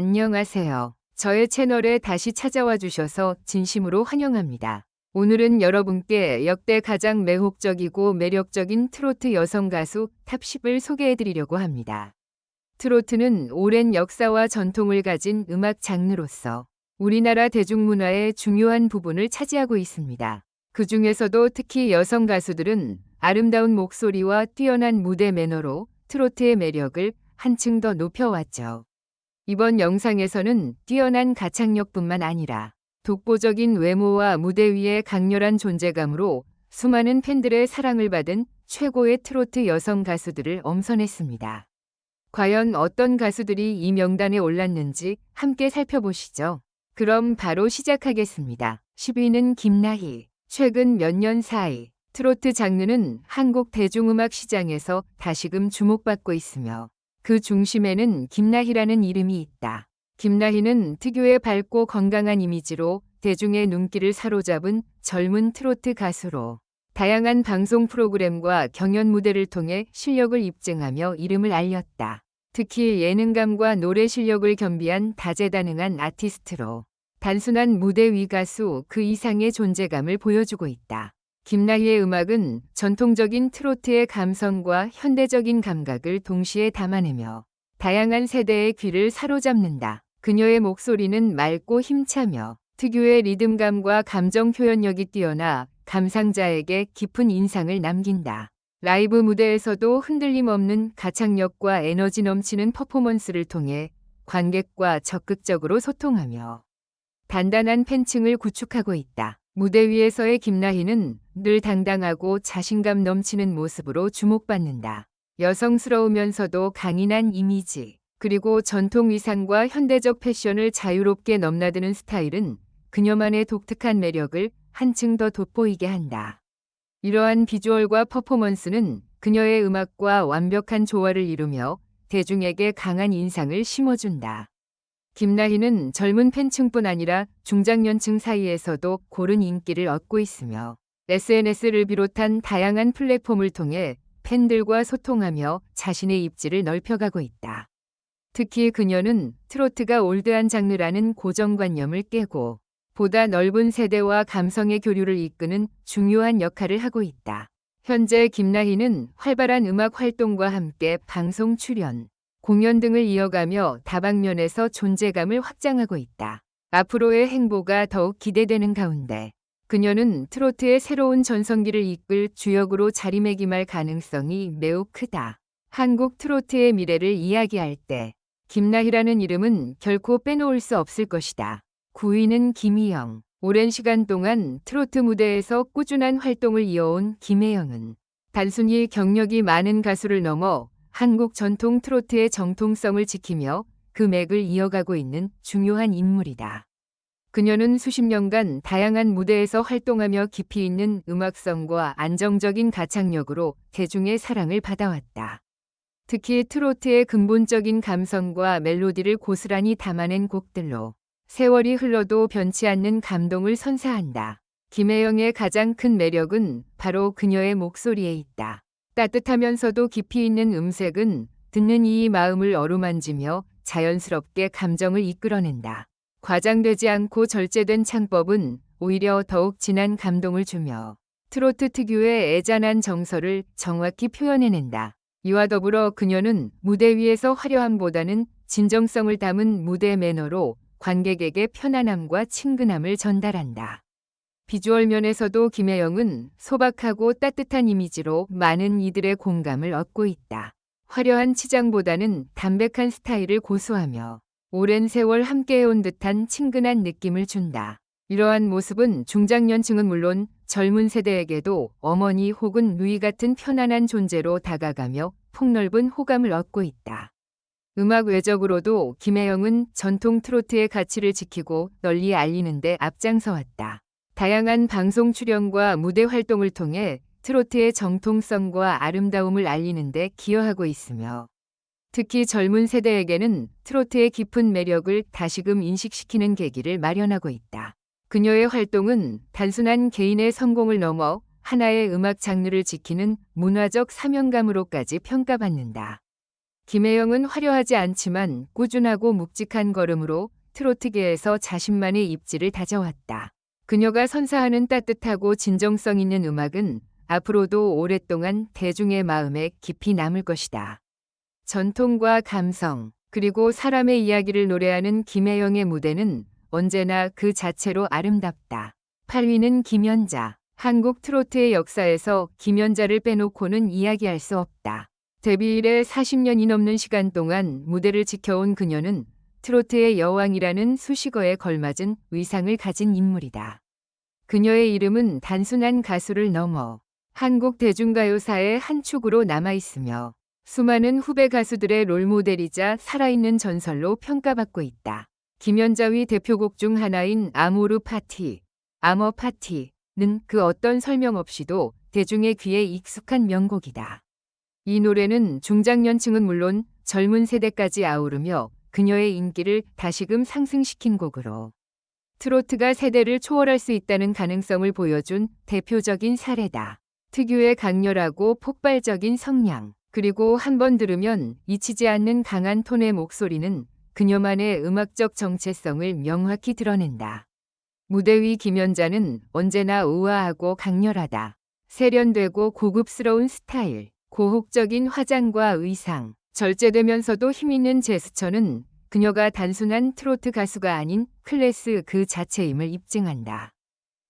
안녕하세요. 저의 채널에 다시 찾아와 주셔서 진심으로 환영합니다. 오늘은 여러분께 역대 가장 매혹적이고 매력적인 트로트 여성 가수 탑10을 소개해 드리려고 합니다. 트로트는 오랜 역사와 전통을 가진 음악 장르로서 우리나라 대중문화의 중요한 부분을 차지하고 있습니다. 그 중에서도 특히 여성 가수들은 아름다운 목소리와 뛰어난 무대 매너로 트로트의 매력을 한층 더 높여왔죠. 이번 영상에서는 뛰어난 가창력뿐만 아니라 독보적인 외모와 무대 위의 강렬한 존재감으로 수많은 팬들의 사랑을 받은 최고의 트로트 여성 가수들을 엄선했습니다. 과연 어떤 가수들이 이 명단에 올랐는지 함께 살펴보시죠. 그럼 바로 시작하겠습니다. 10위는 김나희. 최근 몇 년 사이 트로트 장르는 한국 대중음악 시장에서 다시금 주목받고 있으며 그 중심에는 김나희라는 이름이 있다. 김나희는 특유의 밝고 건강한 이미지로 대중의 눈길을 사로잡은 젊은 트로트 가수로 다양한 방송 프로그램과 경연 무대를 통해 실력을 입증하며 이름을 알렸다. 특히 예능감과 노래 실력을 겸비한 다재다능한 아티스트로 단순한 무대 위 가수 그 이상의 존재감을 보여주고 있다. 김나희의 음악은 전통적인 트로트의 감성과 현대적인 감각을 동시에 담아내며 다양한 세대의 귀를 사로잡는다. 그녀의 목소리는 맑고 힘차며 특유의 리듬감과 감정 표현력이 뛰어나 감상자에게 깊은 인상을 남긴다. 라이브 무대에서도 흔들림 없는 가창력과 에너지 넘치는 퍼포먼스를 통해 관객과 적극적으로 소통하며 단단한 팬층을 구축하고 있다. 무대 위에서의 김나희는 늘 당당하고 자신감 넘치는 모습으로 주목받는다. 여성스러우면서도 강인한 이미지, 그리고 전통 의상과 현대적 패션을 자유롭게 넘나드는 스타일은 그녀만의 독특한 매력을 한층 더 돋보이게 한다. 이러한 비주얼과 퍼포먼스는 그녀의 음악과 완벽한 조화를 이루며 대중에게 강한 인상을 심어준다. 김나희는 젊은 팬층뿐 아니라 중장년층 사이에서도 고른 인기를 얻고 있으며 SNS를 비롯한 다양한 플랫폼을 통해 팬들과 소통하며 자신의 입지를 넓혀가고 있다. 특히 그녀는 트로트가 올드한 장르라는 고정관념을 깨고 보다 넓은 세대와 감성의 교류를 이끄는 중요한 역할을 하고 있다. 현재 김나희는 활발한 음악 활동과 함께 방송 출연, 공연 등을 이어가며 다방면에서 존재감을 확장하고 있다. 앞으로의 행보가 더욱 기대되는 가운데 그녀는 트로트의 새로운 전성기를 이끌 주역으로 자리매김할 가능성이 매우 크다. 한국 트로트의 미래를 이야기할 때 김나희라는 이름은 결코 빼놓을 수 없을 것이다. 9위는 김희영. 오랜 시간 동안 트로트 무대에서 꾸준한 활동을 이어온 김혜영은 단순히 경력이 많은 가수를 넘어 한국 전통 트로트의 정통성을 지키며 그 맥을 이어가고 있는 중요한 인물이다. 그녀는 수십 년간 다양한 무대에서 활동하며 깊이 있는 음악성과 안정적인 가창력으로 대중의 사랑을 받아왔다. 특히 트로트의 근본적인 감성과 멜로디를 고스란히 담아낸 곡들로 세월이 흘러도 변치 않는 감동을 선사한다. 김혜영의 가장 큰 매력은 바로 그녀의 목소리에 있다. 따뜻하면서도 깊이 있는 음색은 듣는 이의 마음을 어루만지며 자연스럽게 감정을 이끌어낸다. 과장되지 않고 절제된 창법은 오히려 더욱 진한 감동을 주며 트로트 특유의 애잔한 정서를 정확히 표현해낸다. 이와 더불어 그녀는 무대 위에서 화려함보다는 진정성을 담은 무대 매너로 관객에게 편안함과 친근함을 전달한다. 비주얼 면에서도 김혜영은 소박하고 따뜻한 이미지로 많은 이들의 공감을 얻고 있다. 화려한 치장보다는 담백한 스타일을 고수하며 오랜 세월 함께해온 듯한 친근한 느낌을 준다. 이러한 모습은 중장년층은 물론 젊은 세대에게도 어머니 혹은 누이 같은 편안한 존재로 다가가며 폭넓은 호감을 얻고 있다. 음악 외적으로도 김혜영은 전통 트로트의 가치를 지키고 널리 알리는 데 앞장서왔다. 다양한 방송 출연과 무대 활동을 통해 트로트의 정통성과 아름다움을 알리는 데 기여하고 있으며 특히 젊은 세대에게는 트로트의 깊은 매력을 다시금 인식시키는 계기를 마련하고 있다. 그녀의 활동은 단순한 개인의 성공을 넘어 하나의 음악 장르를 지키는 문화적 사명감으로까지 평가받는다. 김혜영은 화려하지 않지만 꾸준하고 묵직한 걸음으로 트로트계에서 자신만의 입지를 다져왔다. 그녀가 선사하는 따뜻하고 진정성 있는 음악은 앞으로도 오랫동안 대중의 마음에 깊이 남을 것이다. 전통과 감성, 그리고 사람의 이야기를 노래하는 김혜영의 무대는 언제나 그 자체로 아름답다. 8위는 김연자. 한국 트로트의 역사에서 김연자를 빼놓고는 이야기할 수 없다. 데뷔 이래 40년이 넘는 시간 동안 무대를 지켜온 그녀는 트로트의 여왕이라는 수식어에 걸맞은 위상을 가진 인물이다. 그녀의 이름은 단순한 가수를 넘어 한국 대중가요사의 한 축으로 남아 있으며 수많은 후배 가수들의 롤모델이자 살아있는 전설로 평가받고 있다. 김연자의 대표곡 중 하나인 아모르 파티, 아머 파티는 그 어떤 설명 없이도 대중의 귀에 익숙한 명곡이다. 이 노래는 중장년층은 물론 젊은 세대까지 아우르며 그녀의 인기를 다시금 상승시킨 곡으로 트로트가 세대를 초월할 수 있다는 가능성을 보여준 대표적인 사례다. 특유의 강렬하고 폭발적인 성량, 그리고 한 번 들으면 잊히지 않는 강한 톤의 목소리는 그녀만의 음악적 정체성을 명확히 드러낸다. 무대 위 김연자는 언제나 우아하고 강렬하다. 세련되고 고급스러운 스타일, 고혹적인 화장과 의상, 절제되면서도 힘있는 제스처는 그녀가 단순한 트로트 가수가 아닌 클래스 그 자체임을 입증한다.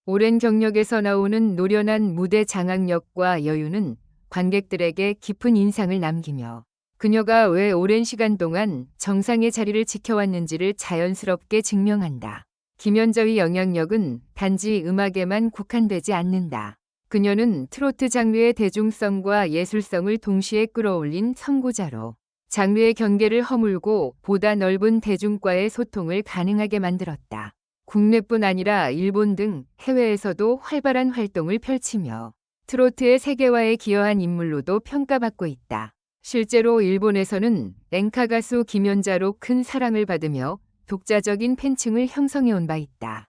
오랜 경력에서 나오는 노련한 무대 장악력과 여유는 관객들에게 깊은 인상을 남기며 그녀가 왜 오랜 시간 동안 정상의 자리를 지켜왔는지를 자연스럽게 증명한다. 김연저의 영향력은 단지 음악에만 국한되지 않는다. 그녀는 트로트 장르의 대중성과 예술성을 동시에 끌어올린 선구자로 장르의 경계를 허물고 보다 넓은 대중과의 소통을 가능하게 만들었다. 국내뿐 아니라 일본 등 해외에서도 활발한 활동을 펼치며 트로트의 세계화에 기여한 인물로도 평가받고 있다. 실제로 일본에서는 랭카 가수 김연자로 큰 사랑을 받으며 독자적인 팬층을 형성해 온 바 있다.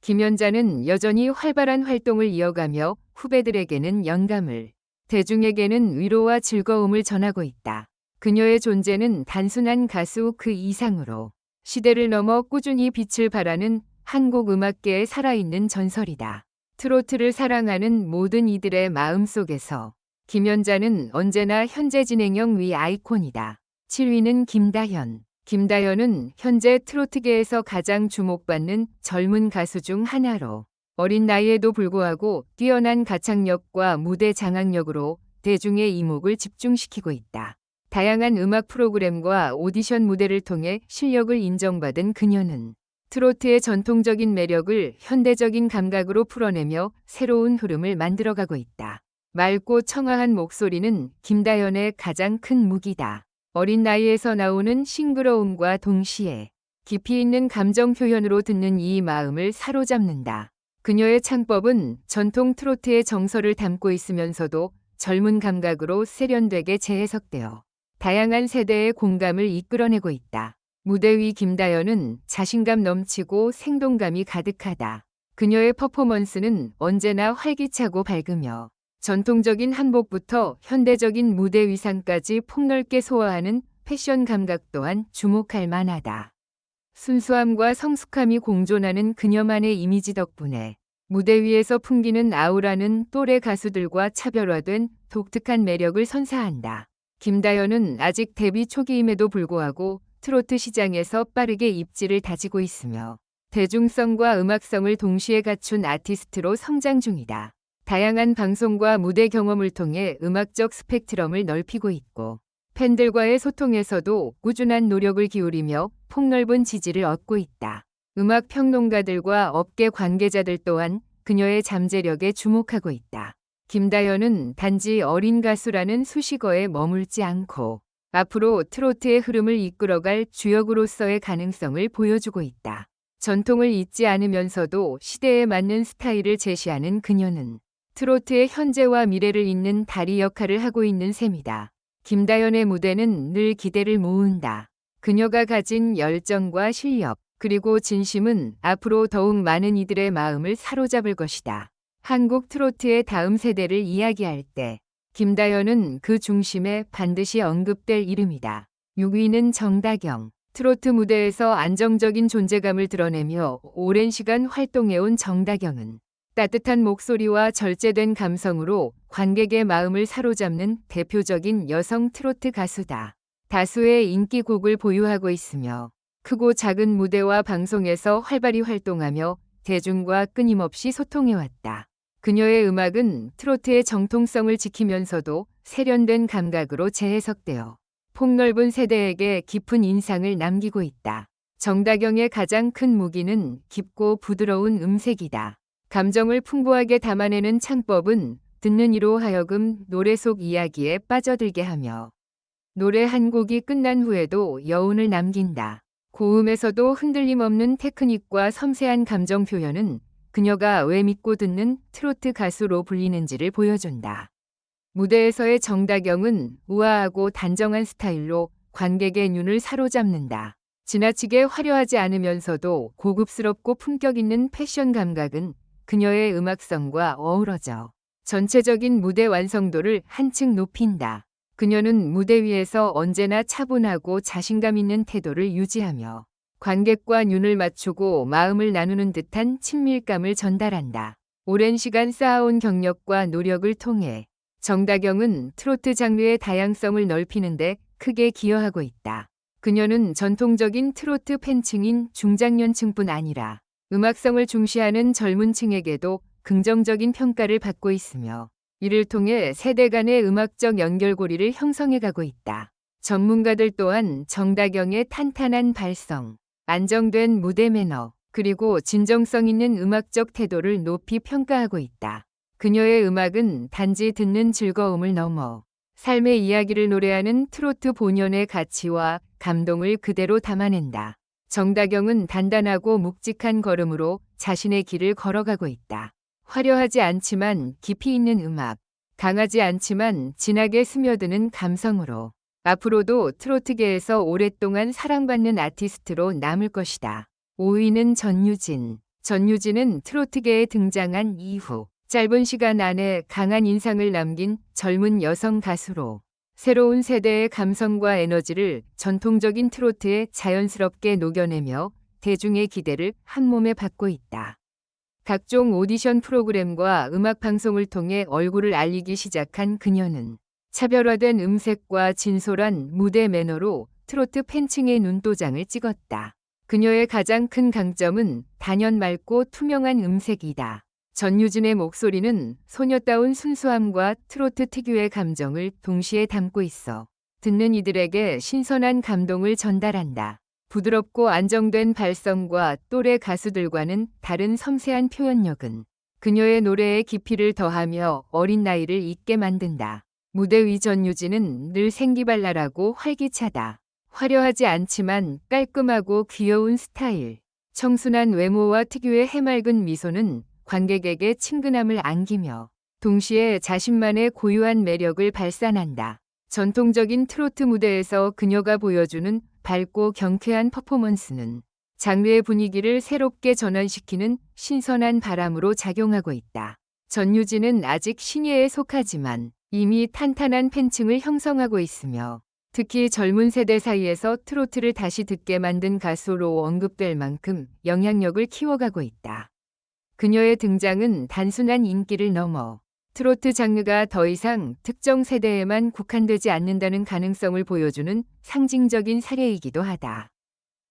김연자는 여전히 활발한 활동을 이어가며 후배들에게는 영감을, 대중에게는 위로와 즐거움을 전하고 있다. 그녀의 존재는 단순한 가수 그 이상으로 시대를 넘어 꾸준히 빛을 발하는 한국 음악계의 살아있는 전설이다. 트로트를 사랑하는 모든 이들의 마음 속에서 김연자는 언제나 현재 진행형 위 아이콘이다. 7위는 김다현. 김다현은 현재 트로트계에서 가장 주목받는 젊은 가수 중 하나로 어린 나이에도 불구하고 뛰어난 가창력과 무대 장악력으로 대중의 이목을 집중시키고 있다. 다양한 음악 프로그램과 오디션 무대를 통해 실력을 인정받은 그녀는 트로트의 전통적인 매력을 현대적인 감각으로 풀어내며 새로운 흐름을 만들어가고 있다. 맑고 청아한 목소리는 김다연의 가장 큰 무기다. 어린 나이에서 나오는 싱그러움과 동시에 깊이 있는 감정 표현으로 듣는 이 마음을 사로잡는다. 그녀의 창법은 전통 트로트의 정서를 담고 있으면서도 젊은 감각으로 세련되게 재해석되어 다양한 세대의 공감을 이끌어내고 있다. 무대 위 김다연은 자신감 넘치고 생동감이 가득하다. 그녀의 퍼포먼스는 언제나 활기차고 밝으며 전통적인 한복부터 현대적인 무대 위상까지 폭넓게 소화하는 패션 감각 또한 주목할 만하다. 순수함과 성숙함이 공존하는 그녀만의 이미지 덕분에 무대 위에서 풍기는 아우라는 또래 가수들과 차별화된 독특한 매력을 선사한다. 김다연은 아직 데뷔 초기임에도 불구하고 트로트 시장에서 빠르게 입지를 다지고 있으며 대중성과 음악성을 동시에 갖춘 아티스트로 성장 중이다. 다양한 방송과 무대 경험을 통해 음악적 스펙트럼을 넓히고 있고 팬들과의 소통에서도 꾸준한 노력을 기울이며 폭넓은 지지를 얻고 있다. 음악 평론가들과 업계 관계자들 또한 그녀의 잠재력에 주목하고 있다. 김다연은 단지 어린 가수라는 수식어에 머물지 않고 앞으로 트로트의 흐름을 이끌어갈 주역으로서의 가능성을 보여주고 있다. 전통을 잊지 않으면서도 시대에 맞는 스타일을 제시하는 그녀는 트로트의 현재와 미래를 잇는 다리 역할을 하고 있는 셈이다. 김다연의 무대는 늘 기대를 모은다. 그녀가 가진 열정과 실력, 그리고 진심은 앞으로 더욱 많은 이들의 마음을 사로잡을 것이다. 한국 트로트의 다음 세대를 이야기할 때 김다현은 그 중심에 반드시 언급될 이름이다. 6위는 정다경. 트로트 무대에서 안정적인 존재감을 드러내며 오랜 시간 활동해온 정다경은 따뜻한 목소리와 절제된 감성으로 관객의 마음을 사로잡는 대표적인 여성 트로트 가수다. 다수의 인기곡을 보유하고 있으며 크고 작은 무대와 방송에서 활발히 활동하며 대중과 끊임없이 소통해왔다. 그녀의 음악은 트로트의 정통성을 지키면서도 세련된 감각으로 재해석되어 폭넓은 세대에게 깊은 인상을 남기고 있다. 정다경의 가장 큰 무기는 깊고 부드러운 음색이다. 감정을 풍부하게 담아내는 창법은 듣는 이로 하여금 노래 속 이야기에 빠져들게 하며 노래 한 곡이 끝난 후에도 여운을 남긴다. 고음에서도 흔들림 없는 테크닉과 섬세한 감정 표현은 그녀가 왜 믿고 듣는 트로트 가수로 불리는지를 보여준다. 무대에서의 정다경은 우아하고 단정한 스타일로 관객의 눈을 사로잡는다. 지나치게 화려하지 않으면서도 고급스럽고 품격 있는 패션 감각은 그녀의 음악성과 어우러져 전체적인 무대 완성도를 한층 높인다. 그녀는 무대 위에서 언제나 차분하고 자신감 있는 태도를 유지하며 관객과 눈을 맞추고 마음을 나누는 듯한 친밀감을 전달한다. 오랜 시간 쌓아온 경력과 노력을 통해 정다경은 트로트 장르의 다양성을 넓히는데 크게 기여하고 있다. 그녀는 전통적인 트로트 팬층인 중장년층뿐 아니라 음악성을 중시하는 젊은 층에게도 긍정적인 평가를 받고 있으며 이를 통해 세대 간의 음악적 연결고리를 형성해가고 있다. 전문가들 또한 정다경의 탄탄한 발성, 안정된 무대 매너, 그리고 진정성 있는 음악적 태도를 높이 평가하고 있다. 그녀의 음악은 단지 듣는 즐거움을 넘어 삶의 이야기를 노래하는 트로트 본연의 가치와 감동을 그대로 담아낸다. 정다경은 단단하고 묵직한 걸음으로 자신의 길을 걸어가고 있다. 화려하지 않지만 깊이 있는 음악, 강하지 않지만 진하게 스며드는 감성으로 앞으로도 트로트계에서 오랫동안 사랑받는 아티스트로 남을 것이다. 5위는 전유진. 전유진은 트로트계에 등장한 이후 짧은 시간 안에 강한 인상을 남긴 젊은 여성 가수로 새로운 세대의 감성과 에너지를 전통적인 트로트에 자연스럽게 녹여내며 대중의 기대를 한몸에 받고 있다. 각종 오디션 프로그램과 음악 방송을 통해 얼굴을 알리기 시작한 그녀는 차별화된 음색과 진솔한 무대 매너로 트로트 팬층의 눈도장을 찍었다. 그녀의 가장 큰 강점은 단연 맑고 투명한 음색이다. 전유진의 목소리는 소녀다운 순수함과 트로트 특유의 감정을 동시에 담고 있어 듣는 이들에게 신선한 감동을 전달한다. 부드럽고 안정된 발성과 또래 가수들과는 다른 섬세한 표현력은 그녀의 노래에 깊이를 더하며 어린 나이를 잊게 만든다. 무대 위 전유진은 늘 생기발랄하고 활기차다. 화려하지 않지만 깔끔하고 귀여운 스타일. 청순한 외모와 특유의 해맑은 미소는 관객에게 친근함을 안기며 동시에 자신만의 고유한 매력을 발산한다. 전통적인 트로트 무대에서 그녀가 보여주는 밝고 경쾌한 퍼포먼스는 장르의 분위기를 새롭게 전환시키는 신선한 바람으로 작용하고 있다. 전유진은 아직 신예에 속하지만 이미 탄탄한 팬층을 형성하고 있으며 특히 젊은 세대 사이에서 트로트를 다시 듣게 만든 가수로 언급될 만큼 영향력을 키워가고 있다. 그녀의 등장은 단순한 인기를 넘어 트로트 장르가 더 이상 특정 세대에만 국한되지 않는다는 가능성을 보여주는 상징적인 사례이기도 하다.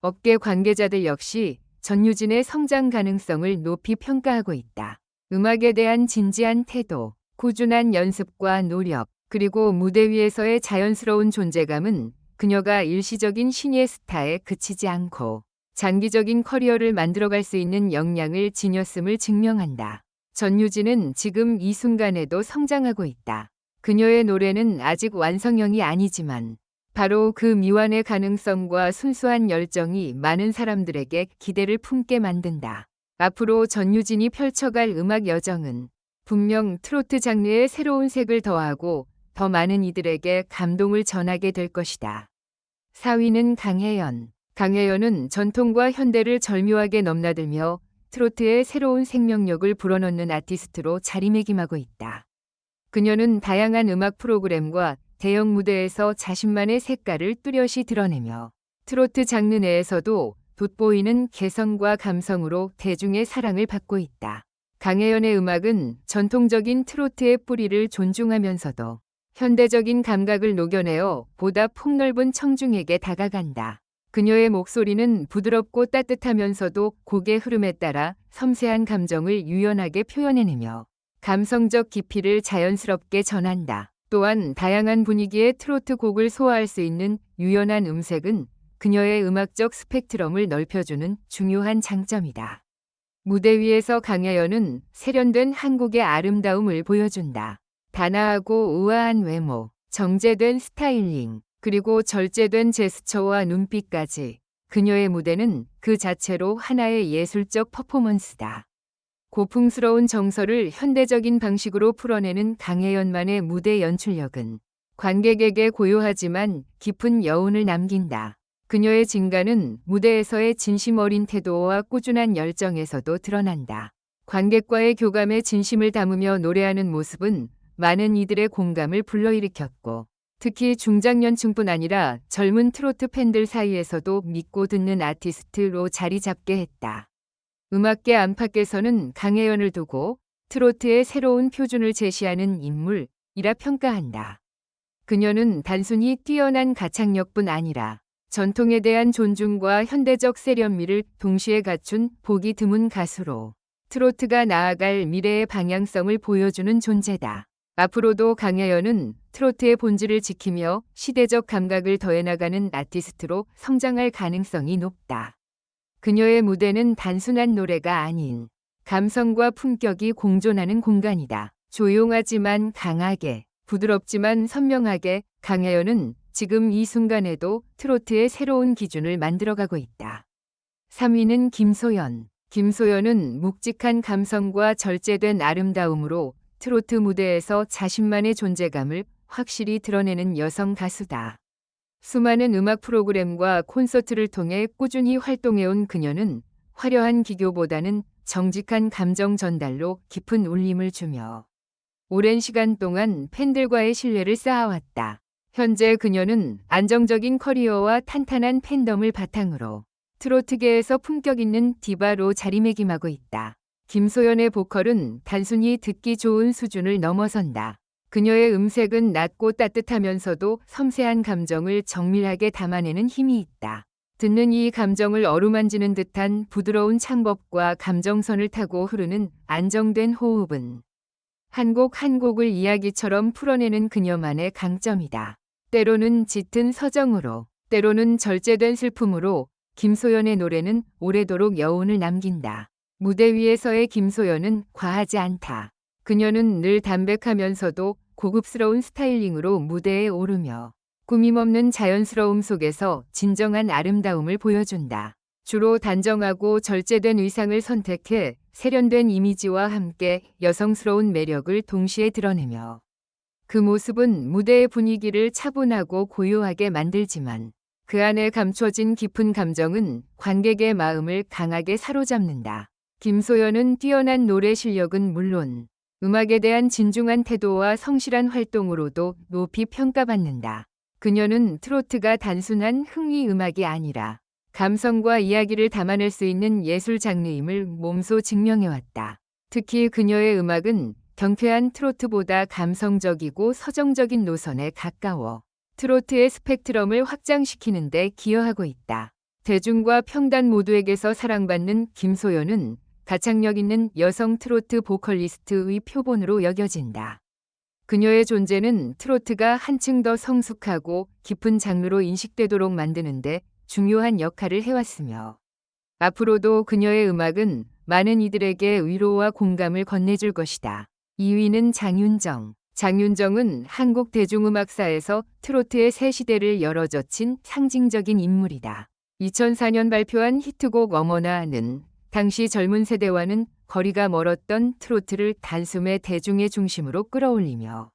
업계 관계자들 역시 전유진의 성장 가능성을 높이 평가하고 있다. 음악에 대한 진지한 태도, 꾸준한 연습과 노력, 그리고 무대 위에서의 자연스러운 존재감은 그녀가 일시적인 신예 스타에 그치지 않고 장기적인 커리어를 만들어갈 수 있는 역량을 지녔음을 증명한다. 전유진은 지금 이 순간에도 성장하고 있다. 그녀의 노래는 아직 완성형이 아니지만 바로 그 미완의 가능성과 순수한 열정이 많은 사람들에게 기대를 품게 만든다. 앞으로 전유진이 펼쳐갈 음악 여정은 분명 트로트 장르의 새로운 색을 더하고 더 많은 이들에게 감동을 전하게 될 것이다. 4위는 강혜연. 강혜연은 전통과 현대를 절묘하게 넘나들며 트로트의 새로운 생명력을 불어넣는 아티스트로 자리매김하고 있다. 그녀는 다양한 음악 프로그램과 대형 무대에서 자신만의 색깔을 뚜렷이 드러내며 트로트 장르 내에서도 돋보이는 개성과 감성으로 대중의 사랑을 받고 있다. 강혜연의 음악은 전통적인 트로트의 뿌리를 존중하면서도 현대적인 감각을 녹여내어 보다 폭넓은 청중에게 다가간다. 그녀의 목소리는 부드럽고 따뜻하면서도 곡의 흐름에 따라 섬세한 감정을 유연하게 표현해내며 감성적 깊이를 자연스럽게 전한다. 또한 다양한 분위기의 트로트 곡을 소화할 수 있는 유연한 음색은 그녀의 음악적 스펙트럼을 넓혀주는 중요한 장점이다. 무대 위에서 강야연은 세련된 한국의 아름다움을 보여준다. 단아하고 우아한 외모, 정제된 스타일링, 그리고 절제된 제스처와 눈빛까지 그녀의 무대는 그 자체로 하나의 예술적 퍼포먼스다. 고풍스러운 정서를 현대적인 방식으로 풀어내는 강혜연만의 무대 연출력은 관객에게 고요하지만 깊은 여운을 남긴다. 그녀의 진가는 무대에서의 진심 어린 태도와 꾸준한 열정에서도 드러난다. 관객과의 교감에 진심을 담으며 노래하는 모습은 많은 이들의 공감을 불러일으켰고, 특히 중장년층뿐 아니라 젊은 트로트 팬들 사이에서도 믿고 듣는 아티스트로 자리 잡게 했다. 음악계 안팎에서는 강혜연을 두고 트로트의 새로운 표준을 제시하는 인물이라 평가한다. 그녀는 단순히 뛰어난 가창력뿐 아니라 전통에 대한 존중과 현대적 세련미를 동시에 갖춘 보기 드문 가수로 트로트가 나아갈 미래의 방향성을 보여주는 존재다. 앞으로도 강혜연은 트로트의 본질을 지키며 시대적 감각을 더해나가는 아티스트로 성장할 가능성이 높다. 그녀의 무대는 단순한 노래가 아닌 감성과 품격이 공존하는 공간이다. 조용하지만 강하게, 부드럽지만 선명하게 강혜연은 지금 이 순간에도 트로트의 새로운 기준을 만들어가고 있다. 3위는 김소연. 김소연은 묵직한 감성과 절제된 아름다움으로 트로트 무대에서 자신만의 존재감을 확실히 드러내는 여성 가수다. 수많은 음악 프로그램과 콘서트를 통해 꾸준히 활동해온 그녀는 화려한 기교보다는 정직한 감정 전달로 깊은 울림을 주며 오랜 시간 동안 팬들과의 신뢰를 쌓아왔다. 현재 그녀는 안정적인 커리어와 탄탄한 팬덤을 바탕으로 트로트계에서 품격 있는 디바로 자리매김하고 있다. 김소연의 보컬은 단순히 듣기 좋은 수준을 넘어선다. 그녀의 음색은 낮고 따뜻하면서도 섬세한 감정을 정밀하게 담아내는 힘이 있다. 듣는 이 감정을 어루만지는 듯한 부드러운 창법과 감정선을 타고 흐르는 안정된 호흡은 한 곡 한 곡을 이야기처럼 풀어내는 그녀만의 강점이다. 때로는 짙은 서정으로, 때로는 절제된 슬픔으로 김소연의 노래는 오래도록 여운을 남긴다. 무대 위에서의 김소연은 과하지 않다. 그녀는 늘 담백하면서도 고급스러운 스타일링으로 무대에 오르며 꾸밈없는 자연스러움 속에서 진정한 아름다움을 보여준다. 주로 단정하고 절제된 의상을 선택해 세련된 이미지와 함께 여성스러운 매력을 동시에 드러내며 그 모습은 무대의 분위기를 차분하고 고요하게 만들지만 그 안에 감춰진 깊은 감정은 관객의 마음을 강하게 사로잡는다. 김소연은 뛰어난 노래 실력은 물론 음악에 대한 진중한 태도와 성실한 활동으로도 높이 평가받는다. 그녀는 트로트가 단순한 흥위 음악이 아니라 감성과 이야기를 담아낼 수 있는 예술 장르임을 몸소 증명해왔다. 특히 그녀의 음악은 경쾌한 트로트보다 감성적이고 서정적인 노선에 가까워 트로트의 스펙트럼을 확장시키는 데 기여하고 있다. 대중과 평단 모두에게서 사랑받는 김소연은 가창력 있는 여성 트로트 보컬리스트의 표본으로 여겨진다. 그녀의 존재는 트로트가 한층 더 성숙하고 깊은 장르로 인식되도록 만드는데 중요한 역할을 해왔으며 앞으로도 그녀의 음악은 많은 이들에게 위로와 공감을 건네줄 것이다. 2위는 장윤정. 장윤정은 한국 대중음악사에서 트로트의 새 시대를 열어젖힌 상징적인 인물이다. 2004년 발표한 히트곡 어머나는 당시 젊은 세대와는 거리가 멀었던 트로트를 단숨에 대중의 중심으로 끌어올리며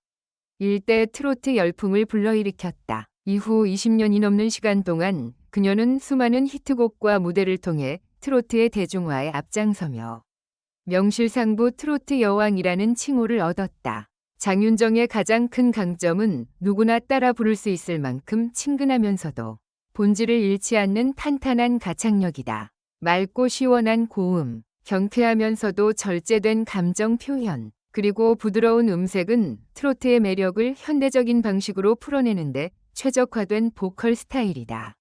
일대 트로트 열풍을 불러일으켰다. 이후 20년이 넘는 시간 동안 그녀는 수많은 히트곡과 무대를 통해 트로트의 대중화에 앞장서며 명실상부 트로트 여왕이라는 칭호를 얻었다. 장윤정의 가장 큰 강점은 누구나 따라 부를 수 있을 만큼 친근하면서도 본질을 잃지 않는 탄탄한 가창력이다. 맑고 시원한 고음, 경쾌하면서도 절제된 감정 표현, 그리고 부드러운 음색은 트로트의 매력을 현대적인 방식으로 풀어내는데 최적화된 보컬 스타일이다.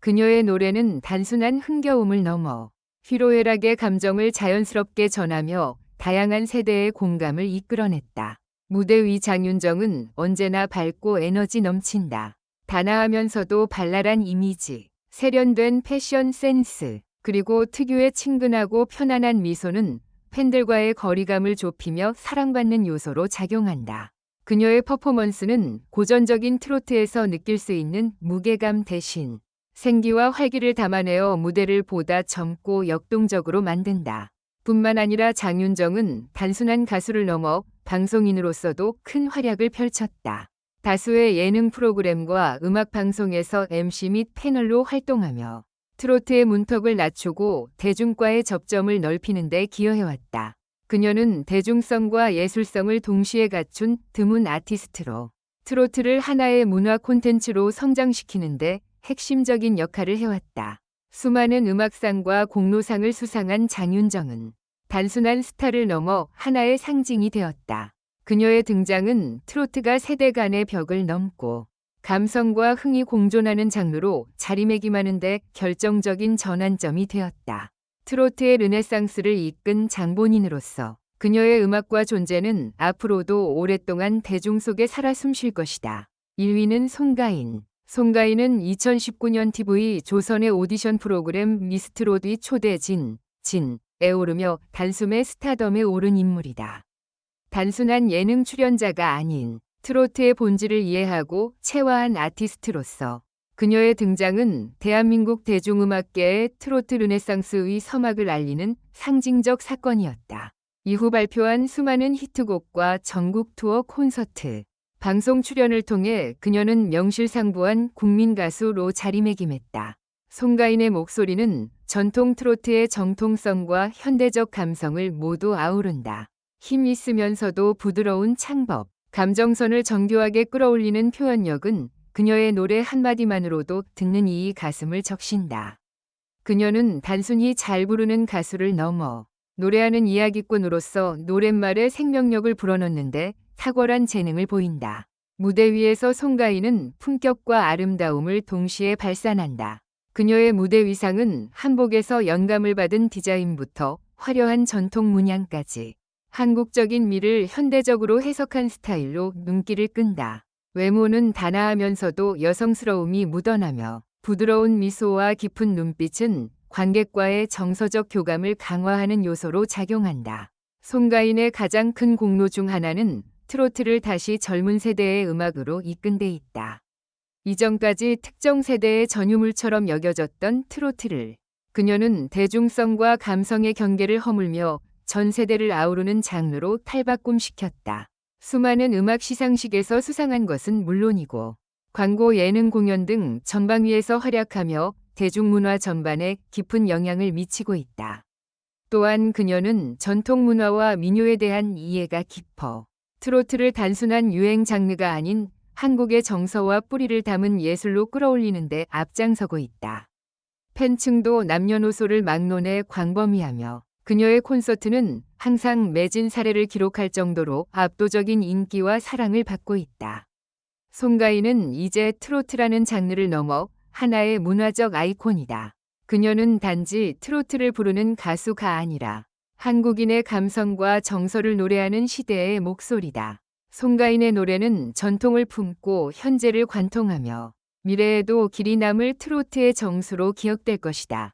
그녀의 노래는 단순한 흥겨움을 넘어 희로애락의 감정을 자연스럽게 전하며 다양한 세대의 공감을 이끌어냈다. 무대 위 장윤정은 언제나 밝고 에너지 넘친다. 단아하면서도 발랄한 이미지, 세련된 패션 센스, 그리고 특유의 친근하고 편안한 미소는 팬들과의 거리감을 좁히며 사랑받는 요소로 작용한다. 그녀의 퍼포먼스는 고전적인 트로트에서 느낄 수 있는 무게감 대신 생기와 활기를 담아내어 무대를 보다 젊고 역동적으로 만든다. 뿐만 아니라 장윤정은 단순한 가수를 넘어 방송인으로서도 큰 활약을 펼쳤다. 다수의 예능 프로그램과 음악 방송에서 MC 및 패널로 활동하며 트로트의 문턱을 낮추고 대중과의 접점을 넓히는 데 기여해왔다. 그녀는 대중성과 예술성을 동시에 갖춘 드문 아티스트로 트로트를 하나의 문화 콘텐츠로 성장시키는데 핵심적인 역할을 해왔다. 수많은 음악상과 공로상을 수상한 장윤정은 단순한 스타를 넘어 하나의 상징이 되었다. 그녀의 등장은 트로트가 세대 간의 벽을 넘고 감성과 흥이 공존하는 장르로 자리매김하는데 결정적인 전환점이 되었다. 트로트의 르네상스를 이끈 장본인으로서 그녀의 음악과 존재는 앞으로도 오랫동안 대중 속에 살아 숨쉴 것이다. 1위는 송가인. 송가인은 2019년 TV 조선의 오디션 프로그램 미스트롯의 초대진, 진에 오르며 단숨에 스타덤에 오른 인물이다. 단순한 예능 출연자가 아닌 트로트의 본질을 이해하고 체화한 아티스트로서 그녀의 등장은 대한민국 대중음악계의 트로트 르네상스의 서막을 알리는 상징적 사건이었다. 이후 발표한 수많은 히트곡과 전국 투어 콘서트, 방송 출연을 통해 그녀는 명실상부한 국민 가수로 자리매김했다. 송가인의 목소리는 전통 트로트의 정통성과 현대적 감성을 모두 아우른다. 힘 있으면서도 부드러운 창법, 감정선을 정교하게 끌어올리는 표현력은 그녀의 노래 한마디만으로도 듣는 이의 가슴을 적신다. 그녀는 단순히 잘 부르는 가수를 넘어 노래하는 이야기꾼으로서 노랫말에 생명력을 불어넣는데 탁월한 재능을 보인다. 무대 위에서 송가인은 품격과 아름다움을 동시에 발산한다. 그녀의 무대 위상은 한복에서 영감을 받은 디자인부터 화려한 전통 문양까지 한국적인 미를 현대적으로 해석한 스타일로 눈길을 끈다. 외모는 단아하면서도 여성스러움이 묻어나며 부드러운 미소와 깊은 눈빛은 관객과의 정서적 교감을 강화하는 요소로 작용한다. 송가인의 가장 큰 공로 중 하나는 트로트를 다시 젊은 세대의 음악으로 이끈 데 있다. 이전까지 특정 세대의 전유물처럼 여겨졌던 트로트를 그녀는 대중성과 감성의 경계를 허물며 전 세대를 아우르는 장르로 탈바꿈시켰다. 수많은 음악 시상식에서 수상한 것은 물론이고 광고 예능 공연 등 전방위에서 활약하며 대중문화 전반에 깊은 영향을 미치고 있다. 또한 그녀는 전통 문화와 민요에 대한 이해가 깊어 트로트를 단순한 유행 장르가 아닌 한국의 정서와 뿌리를 담은 예술로 끌어올리는데 앞장서고 있다. 팬층도 남녀노소를 막론해 광범위하며 그녀의 콘서트는 항상 매진 사례를 기록할 정도로 압도적인 인기와 사랑을 받고 있다. 송가인은 이제 트로트라는 장르를 넘어 하나의 문화적 아이콘이다. 그녀는 단지 트로트를 부르는 가수가 아니라 한국인의 감성과 정서를 노래하는 시대의 목소리다. 송가인의 노래는 전통을 품고 현재를 관통하며 미래에도 길이 남을 트로트의 정수로 기억될 것이다.